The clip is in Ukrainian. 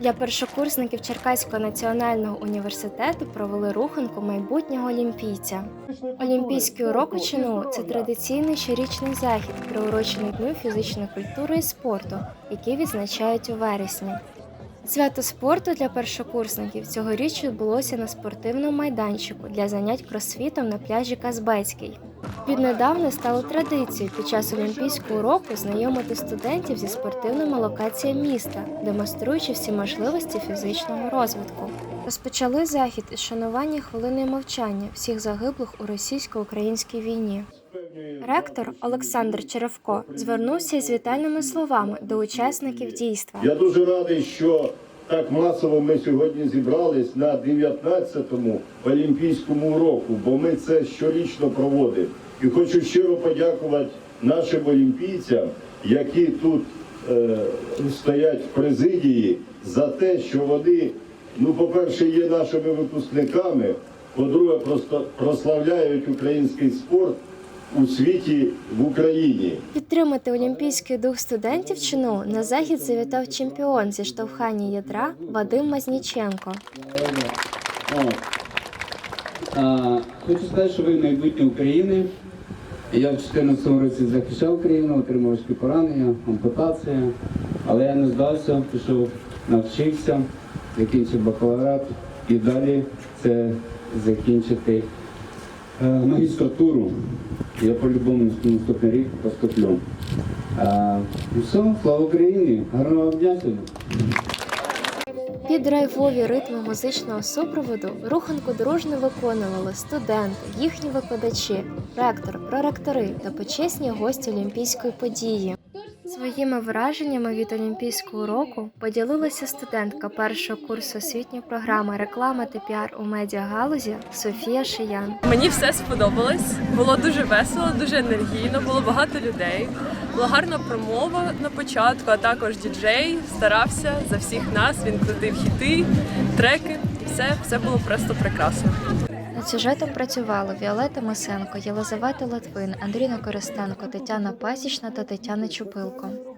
Для першокурсників Черкаського національного університету провели руханку майбутнього олімпійця. Олімпійський урок у ЧНУ – це традиційний щорічний захід, приурочений Дню фізичної культури і спорту, який відзначають у вересні. Свято спорту для першокурсників цьогоріч відбулося на спортивному майданчику для занять кросфітом на пляжі Казбецький. Віднедавна стало традицією під час олімпійського року знайомити студентів зі спортивними локаціями міста, демонструючи всі можливості фізичного розвитку. Розпочали захід із шанування хвилини мовчання всіх загиблих у російсько-українській війні. Ректор Олександр Черевко звернувся із вітальними словами до учасників дійства. Я дуже радий, що так масово ми сьогодні зібрались на 19-му Олімпійському року, бо ми це щорічно проводимо. І хочу щиро подякувати нашим олімпійцям, які тут е, стоять в президії, за те, що вони, ну, по-перше, є нашими випускниками, по-друге, просто прославляють український спорт у світі в Україні. Підтримати олімпійський дух студентів ЧНУ на захід завітав чемпіон зі штовхання ядра Вадим Мазніченко. А, хочу сказати, що ви майбутнє України. Я в 2014 році захищав Україну, отримав важкі поранення, ампутація. Але я не здався, пішов, навчився, закінчив бакалаврат і далі це закінчити магістратуру. Я по-любому наступний рік поступлю. І все, слава Україні! Гарного дня! Під драйвові ритми музичного супроводу руханку дружно виконували студенти, їхні викладачі, ректор, проректори та почесні гості олімпійської події. Своїми враженнями від олімпійського року поділилася студентка першого курсу освітньої програми реклама та піар у медіагалузі Софія Шиян. Мені все сподобалось. Було дуже весело, дуже енергійно, було багато людей. Була гарна промова на початку, а також діджей старався за всіх нас. Він крутив хіти, треки. Все, все було просто прекрасно. Сюжетом працювали Віолета Масенко, Єлизавета Латвин, Андрій Коростенко, Тетяна Пасічна та Тетяна Чупилко.